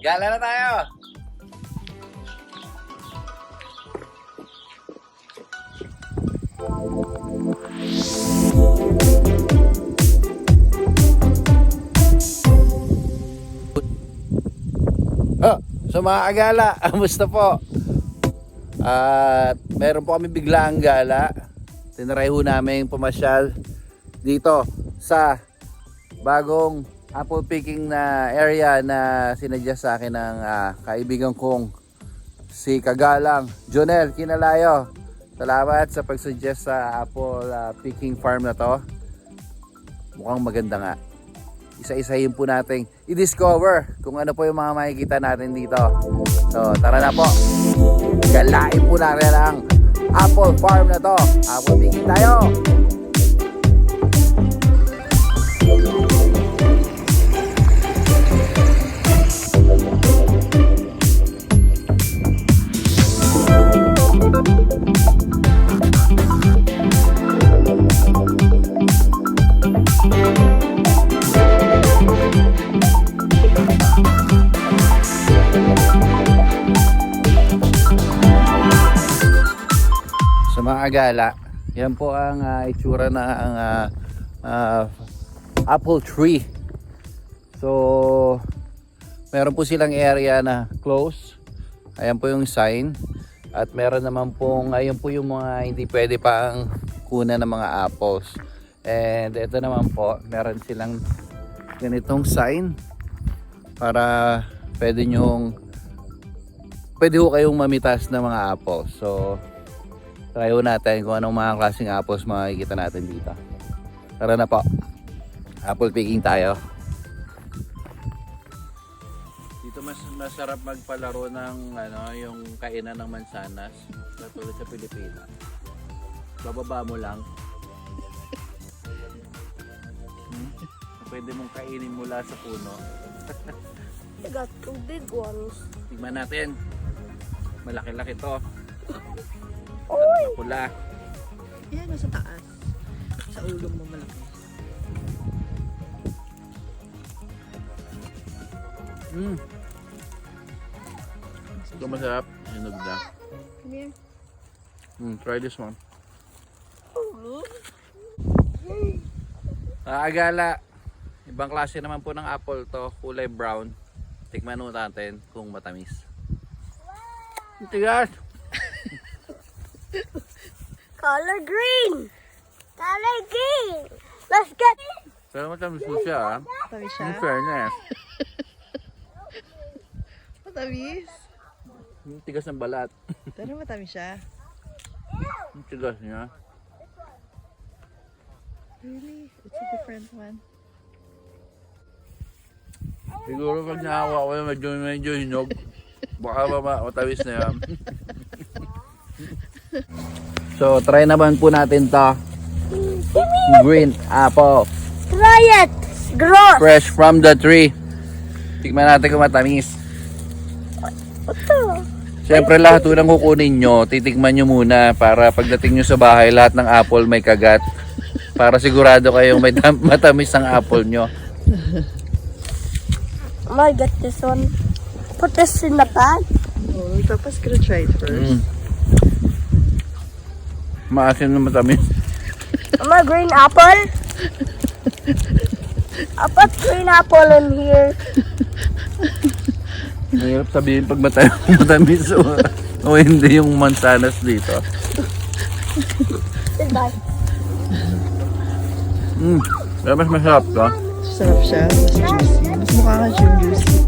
gala. Na tayo. Oh, so mga agala, amusta po? At meron po kami biglaang gala. Tinry ho namin pumasyal dito sa bagong apple picking na area na sinadya sa akin ng ah, kaibigan kong si Kagalang Jonel Kinalayo. Salamat sa pag-suggest sa apple ah, picking farm na to. Mukhang maganda nga. Isa-isahin po natin i-discover kung ano po yung mga makikita natin dito. So, tara na po. Galain po natin ang apple farm na to. Apple picking tayo. Agala. Yan po ang ah, itsura na ang ah, ah, apple tree. So, meron po silang area na close. Ayan po yung sign. At meron naman pong, ayun po yung mga hindi pwede pang kuna ng mga apples. And ito naman po, meron silang ganitong sign para pwede nyong pwede ho kayong mamitas ng mga apples. So, try natin kung anong mga klaseng apples makikita natin dito. Tara na po. Apple picking tayo. Dito mas masarap magpalaro ng ano, yung kainan ng mansanas katulad sa Pilipinas. Bababa mo lang. Hmm? Pwede mong kainin mula sa puno. I got two big ones. Tignan natin. Malaki-laki to. Oy! Pula. Yan, nasa taas. Sa ulong mo malaki. Mm. Ito masarap. Hinog na. Come here. Mm, try this one. Oh, Ah. Ibang klase naman po ng apple to. Kulay brown. Tikman mo natin kung matamis. Ang Tigas. Color green! Color green! Let's get it! Pero matamis siya. ah. Matamis siya? In fairness. Matamis? Tigas ng balat. Pero matamis siya. Ang tigas niya. Really? It's a different one. Siguro pag nahawa ko yun, medyo, medyo hinog. Baka mama, matamis na yan. So, try naman po natin to. Green apple. Try it! Gross! Fresh from the tree. Tignan natin kung matamis. Ito. Siyempre lahat unang kukunin nyo, titikman nyo muna para pagdating nyo sa bahay, lahat ng apple may kagat. Para sigurado kayong may tam- matamis ang apple nyo. I'm gonna get this one. Put this in the bag. Oh, Papa's gonna try it first. Mm. Maasim na matamis. I'm a green apple. I put green apple in here. Mahirap sabihin pag mata- matamis o, o hindi yung mansanas dito. Goodbye. Mm. Pero mas masarap to. Sarap siya. Mas juicy. Mas mukha nga siyang juicy.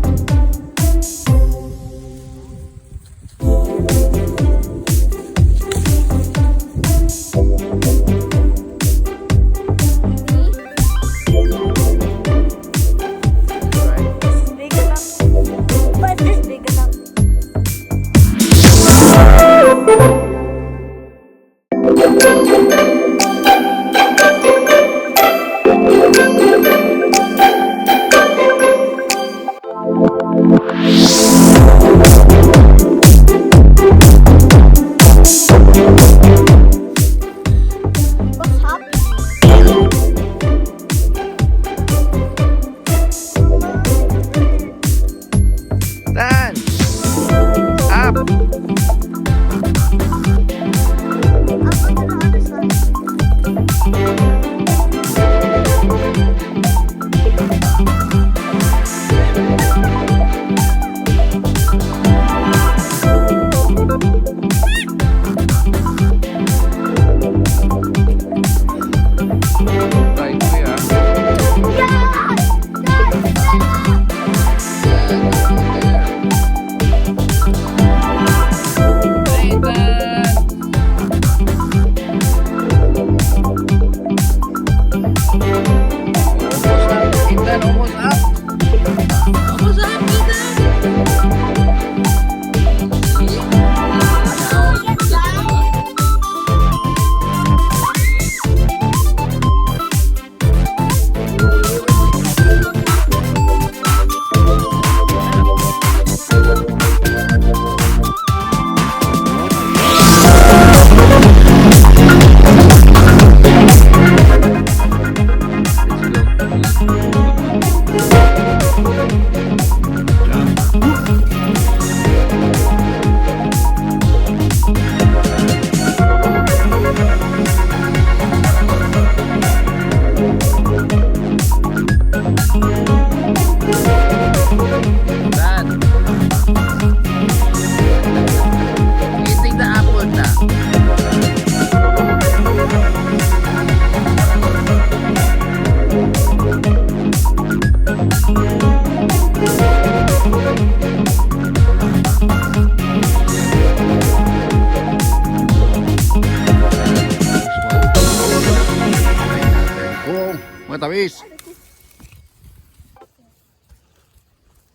Música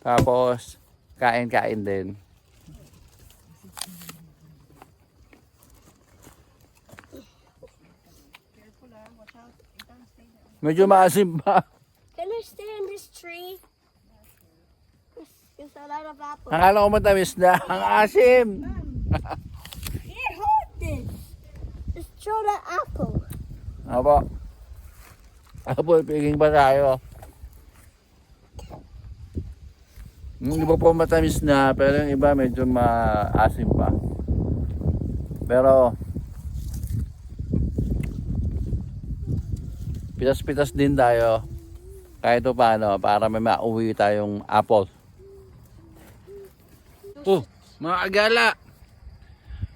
Tapos, kain-kain din. Medyo maasim pa. Can I stay in this tree? There's a lot of apples. Akala ko matamis na. Ang asim. Here, hold this. Just throw the apple. Apo. Apple picking pa tayo. Yung iba po matamis na, pero yung iba medyo maasim pa. Pero, pitas-pitas din tayo. Kahit pa paano, para may mauwi tayong apple. Oh, mga agala.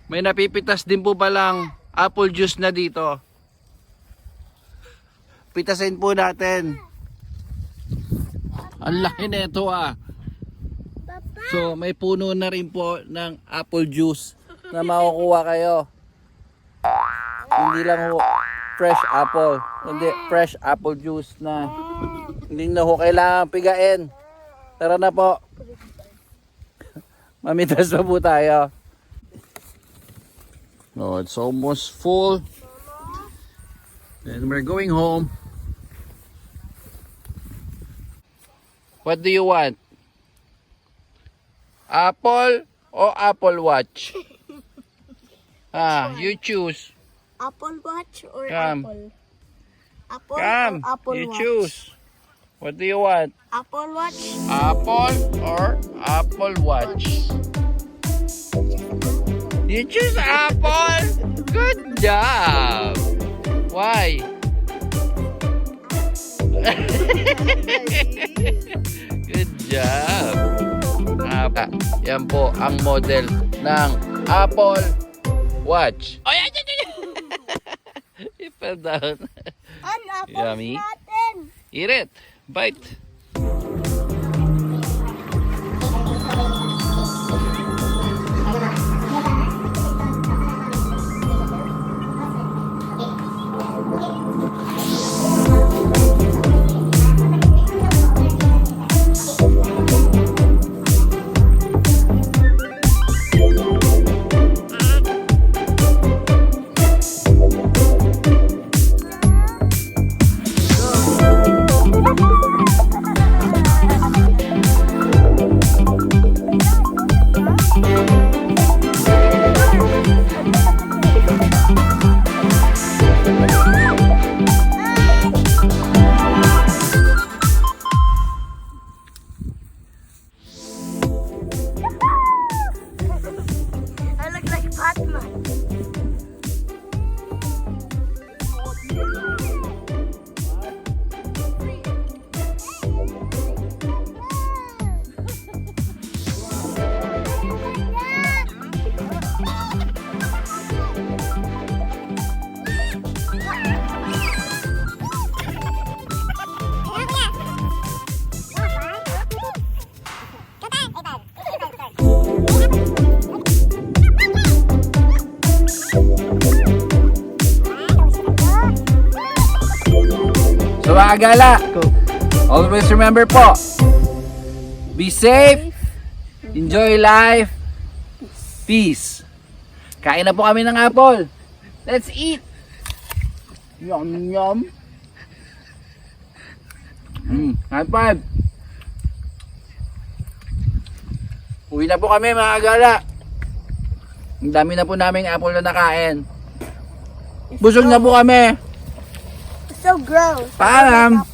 May napipitas din po palang apple juice na dito. Pitasin po natin. Ang laki na ito ah. So may puno na rin po ng apple juice na makukuha kayo. Hindi lang ho fresh apple. Hindi fresh apple juice na hindi na ho kailangan pigain. Tara na po. Mamitas na po tayo. No, it's almost full. And we're going home. What do you want? Apple or Apple Watch? ah, you choose. Apple Watch or Come. apple? Apple Come, or Apple you Watch? choose. What do you want? Apple Watch. Apple or Apple Watch? You choose Apple? Good job. Why? Good job. Ah, yan po ang model ng Apple Watch. Oh, yan, yan, yan. It fell down. An apple Yummy. natin. Eat it. Bite. So mga gala, always remember po, be safe, enjoy life, peace. Kain na po kami ng apple. Let's eat. Yum, yum. Mm, high five. Uwi na po kami mga gala. Ang dami na po naming apple na nakain. Busog na po kami. So gross. Paalam.